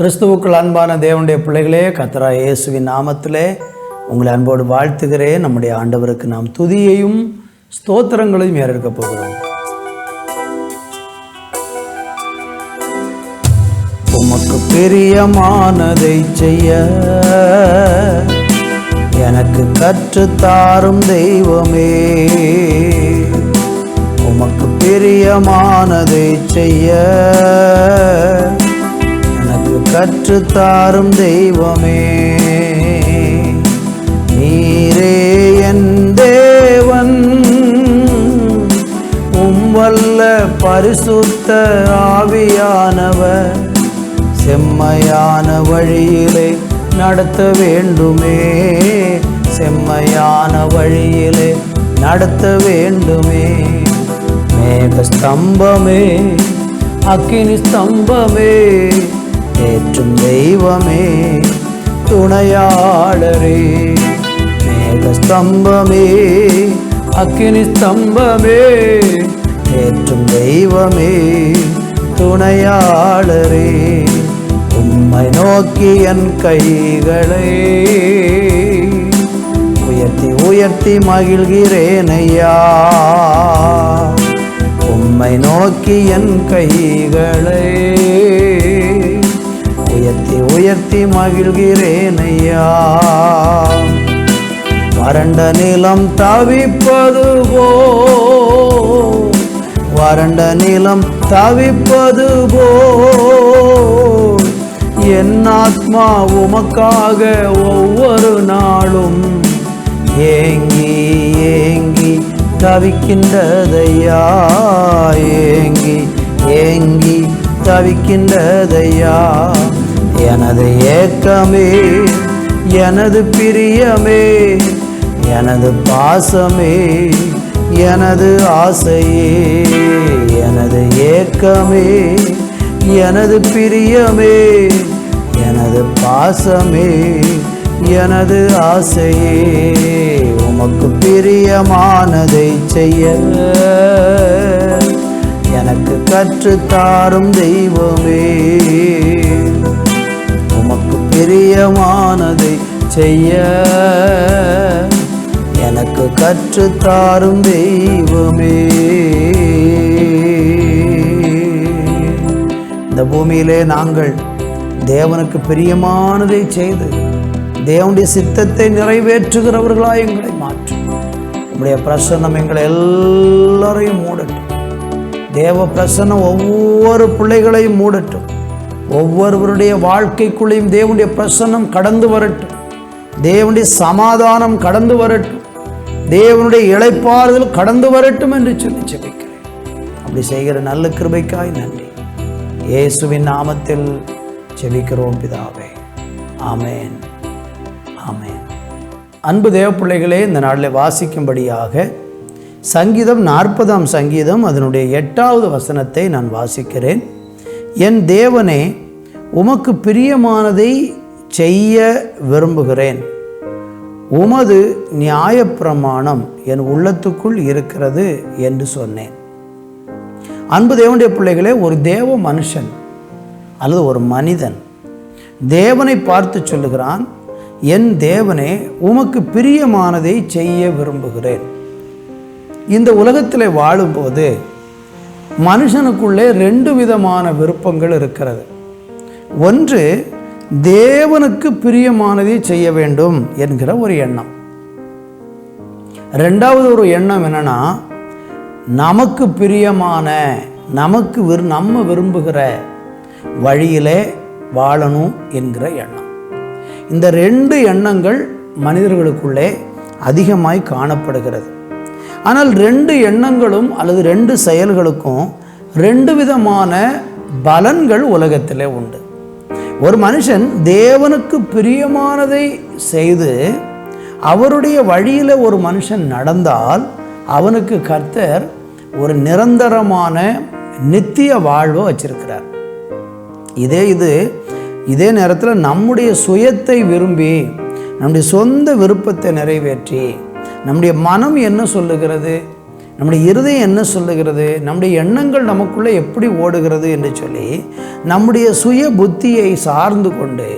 கிறிஸ்துவுக்குள் அன்பான தேவனுடைய பிள்ளைகளே கத்ரா இயேசுவின் நாமத்திலே உங்களை அன்போடு வாழ்த்துகிறேன். நம்முடைய ஆண்டவருக்கு நாம் துதியையும் ஸ்தோத்திரங்களையும் ஏறெடுக்கப் போகிறோம். உமக்கு பிரியமானதை செய்ய எனக்கு கற்றுத்தாரும் தெய்வமே. உமக்கு பிரியமானதை செய்ய கற்றுத்தாரும் தெய்வமே. நீரே என் தேவன். உம்வல்ல பரிசுத்த ஆவியானவர். செம்மையான வழியிலே நடத்த வேண்டுமே. செம்மையான வழியிலே நடத்த வேண்டுமே. மேக ஸ்தம்பமே அக்கினி ஸ்தம்பமே ஏற்றும் தெய்வமே துணையாளரே. மேக ஸ்தம்பமே அக்கினி ஸ்தம்பமே. ஏற்றும் தெய்வமே துணையாளரே. உம்மை நோக்கி என் கைகளை. உயர்த்தி உயர்த்தி மகிழ்கிறேன் ஐயா. உம்மை நோக்கி என் கைகளை. உயர்த்தி மகிழ்கிறேன் ஐயா. வறண்ட நிலம் தவிப்பது போ வறண்ட நிலம் தவிப்பது போ என் ஆத்மா உமக்காக ஒவ்வொரு நாளும் ஏங்கி ஏங்கி தவிக்கின்றதையா? ஏங்கி ஏங்கி தவிக்கின்றதையா? எனது ஏக்கமே எனது பிரியமே எனது பாசமே எனது ஆசையே. எனது ஏக்கமே எனது பிரியமே எனது பாசமே எனது ஆசையே. உமக்கு பிரியமானதை செய்ய எனக்கு கற்றுத்தாரும் தெய்வமே. பிரியமானதை செய்ய. எனக்கு கற்றுத்தாரும் தெய்வமே. இந்த பூமியிலே நாங்கள் தேவனுக்கு பிரியமானதை செய்து தேவனுடைய சித்தத்தை நிறைவேற்றுகிறவர்களாக எங்களை மாற்றும். உங்களுடைய பிரசன்னம் எங்களை எல்லாரையும் மூடட்டும். தேவ பிரசன்னம் ஒவ்வொரு பிள்ளைகளையும் மூடட்டும். ஒவ்வொருவருடைய வாழ்க்கைக்குள்ளேயும் தேவனுடைய பிரசன்னம் கடந்து வரட்டும். தேவனுடைய சமாதானம் கடந்து வரட்டும். தேவனுடைய இழைப்பாறுதல் கடந்து வரட்டும் என்று சொல்லி ஜெபிக்கிறேன். அப்படி செய்கிற நல்ல கிருபைக்காய் நன்றி. இயேசுவின் நாமத்தில் ஜெபிக்கிறோம் பிதாவே. ஆமேன். ஆமேன். அன்பு தேவ பிள்ளைகளே இந்த நாளில் வாசிக்கும்படியாக சங்கீதம் நாற்பதாம் சங்கீதம் அதனுடைய எட்டாவது வசனத்தை நான் வாசிக்கிறேன். என் தேவனே உமக்கு பிரியமானதை செய்ய விரும்புகிறேன். உமது நியாயப்பிரமாணம் என் உள்ளத்துக்குள் இருக்கிறது என்று சொன்னேன். அன்பு தேவனுடைய பிள்ளைகளே ஒரு தேவ மனுஷன் அல்லது ஒரு மனிதன் தேவனை பார்த்து சொல்லுகிறான் என் தேவனே உமக்கு பிரியமானதை செய்ய விரும்புகிறேன். இந்த உலகத்தில் வாழும்போது மனுஷனுக்குள்ளே ரெண்டு விதமான விருப்பங்கள் இருக்கிறது. ஒன்று தேவனுக்கு பிரியமானதை செய்ய வேண்டும் என்கிற ஒரு எண்ணம். ரெண்டாவது ஒரு எண்ணம் என்னன்னா நமக்கு பிரியமான நமக்கு விரு நம்ம விரும்புகிற வழியிலே வாழணும் என்கிற எண்ணம். இந்த ரெண்டு எண்ணங்கள் மனிதர்களுக்குள்ளே அதிகமாய் காணப்படுகிறது. ஆனால் ரெண்டு எண்ணங்களும் அல்லது ரெண்டு செயல்களுக்கும் ரெண்டு விதமான பலன்கள் உலகத்திலே உண்டு. ஒரு மனுஷன் தேவனுக்கு பிரியமானதை செய்து அவருடைய வழியில் ஒரு மனுஷன் நடந்தால் அவனுக்கு கர்த்தர் ஒரு நிரந்தரமான நித்திய வாழ்வை வச்சிருக்கிறார். இதே இது இதே நேரத்தில் நம்முடைய சுயத்தை விரும்பி நம்முடைய சொந்த விருப்பத்தை நிறைவேற்றி நம்முடைய மனம் என்ன சொல்லுகிறது? நம்முடைய இருதயம் என்ன சொல்லுகிறது? நம்முடைய எண்ணங்கள் நமக்குள்ளே எப்படி ஓடுகிறது என்று சொல்லி நம்முடைய சுய புத்தியை சார்ந்து கொண்டு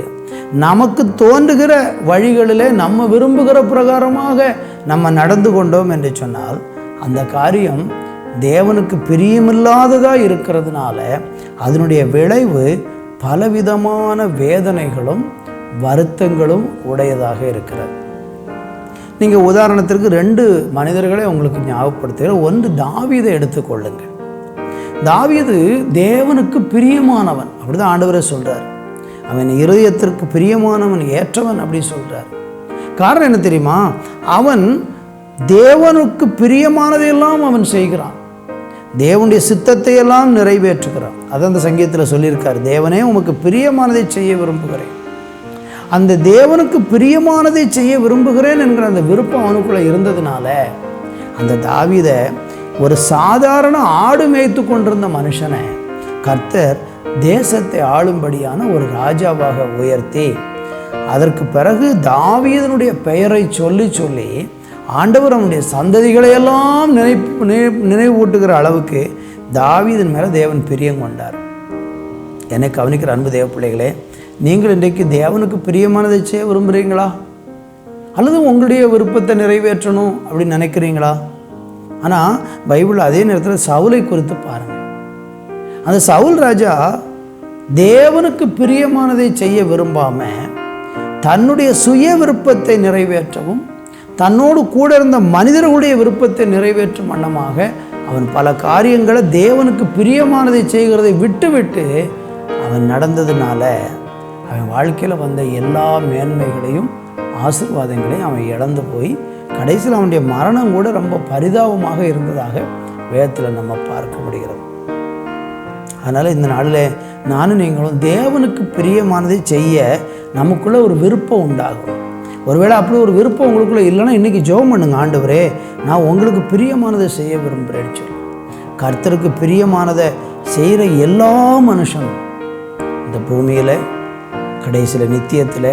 நமக்கு தோன்றுகிற வழிகளிலே நம்ம விரும்புகிற பிரகாரமாக நம்ம நடந்து கொண்டோம் என்று சொன்னால் அந்த காரியம் தேவனுக்கு பிரியமில்லாததாக இருக்கிறதுனால அதனுடைய விளைவு பலவிதமான வேதனைகளும் வருத்தங்களும் உடையதாக இருக்கிறது. நீங்கள் உதாரணத்திற்கு ரெண்டு மனிதர்களை உங்களுக்கு ஞாபகப்படுத்துகிறேன். ஒன்று தாவீதை எடுத்துக்கொள்ளுங்கள். தாவீது தேவனுக்கு பிரியமானவன். அப்படிதான் ஆண்டவரே சொல்கிறார் அவன் இருதயத்திற்கு பிரியமானவன் ஏற்றவன் அப்படின்னு சொல்கிறார் காரணம் என்ன தெரியுமா? அவன் தேவனுக்கு பிரியமானதையெல்லாம் அவன் செய்கிறான். தேவனுடைய சித்தத்தை எல்லாம் நிறைவேற்றுகிறான். அதான் அந்த சங்கீதத்தில் சொல்லியிருக்கார். தேவனே உமக்கு பிரியமானதை செய்ய விரும்புகிறேன். அந்த தேவனுக்கு பிரியமானதை செய்ய விரும்புகிறேன் என்கிற அந்த விருப்பம் அவனுக்குள்ளே இருந்ததுனால அந்த தாவீதை ஒரு சாதாரண ஆடு மேய்த்து கொண்டிருந்த மனுஷனை கர்த்தர் தேசத்தை ஆளும்படியான ஒரு ராஜாவாக உயர்த்தி அதற்கு பிறகு தாவீதனுடைய பெயரை சொல்லி சொல்லி ஆண்டவர் அவனுடைய சந்ததிகளையெல்லாம் நினைப்பு நினை- நினைவூட்டுகிற அளவுக்கு தாவீதன் மேலே தேவன் பிரியம் கொண்டார். என்னை கவனிக்கிற அன்பு தேவ பிள்ளைகளே நீங்கள் இன்றைக்கு தேவனுக்கு பிரியமானதை செய்ய விரும்புகிறீங்களா? அல்லது உங்களுடைய விருப்பத்தை நிறைவேற்றணும் அப்படின்னு நினைக்கிறீங்களா? ஆனால் பைபிள் அதே நேரத்தில் சவுலை குறித்து பாருங்கள் அந்த சவுல் ராஜா தேவனுக்கு பிரியமானதை செய்ய விரும்பாம தன்னுடைய சுய விருப்பத்தை நிறைவேற்றவும் தன்னோடு கூட இருந்த மனிதர்களுடைய விருப்பத்தை நிறைவேற்றும் வண்ணமாக அவன் பல காரியங்களை தேவனுக்கு பிரியமானதை செய்கிறதை விட்டுவிட்டு அவன் நடந்ததுனால அவன் வாழ்க்கையில் வந்த எல்லா மேன்மைகளையும் ஆசீர்வாதங்களையும் அவன் இழந்து போய் கடைசியில் அவனுடைய மரணம் கூட ரொம்ப பரிதாபமாக இருந்ததாக வேதத்தில் நம்ம பார்க்க முடிகிறது. அதனால் இந்த நாளில் நானும் நீங்களும் தேவனுக்கு பிரியமானதை செய்ய நமக்குள்ளே ஒரு விருப்பம் உண்டாகும். ஒருவேளை அப்படி ஒரு விருப்பம் உங்களுக்குள்ளே இல்லைன்னா இன்றைக்கி ஜோம் பண்ணுங்க ஆண்டவரே நான் உங்களுக்கு பிரியமானதை செய்ய விரும்புகிறேன்னு சொல்லி. கர்த்தருக்கு பிரியமானதை செய்கிற எல்லா மனுஷனும் இந்த பூமியில் கடைசியில் நித்தியத்தில்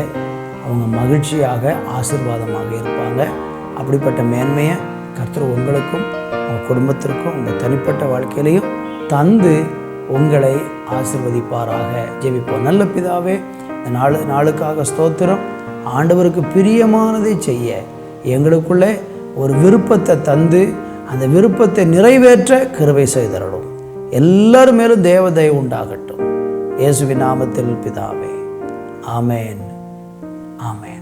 அவங்க மகிழ்ச்சியாக ஆசீர்வாதமாக இருப்பாங்க. அப்படிப்பட்ட மேன்மையை கர்த்தர் உங்களுக்கும் உங்கள் குடும்பத்திற்கும் உங்கள் தனிப்பட்ட வாழ்க்கையிலையும் தந்து உங்களை ஆசிர்வதிப்பாராக. ஜெபிப்போம். நல்ல பிதாவே இந்த நாளு நாளுக்காக ஸ்தோத்திரம். ஆண்டவருக்கு பிரியமானதை செய்ய எங்களுக்குள்ளே ஒரு விருப்பத்தை தந்து அந்த விருப்பத்தை நிறைவேற்ற கருவை செய்தரணும் எல்லாரும் மேலும் தேவதை உண்டாகட்டும். இயேசுவின் நாமத்தில் பிதாவே. ஆமேன் ஆமேன்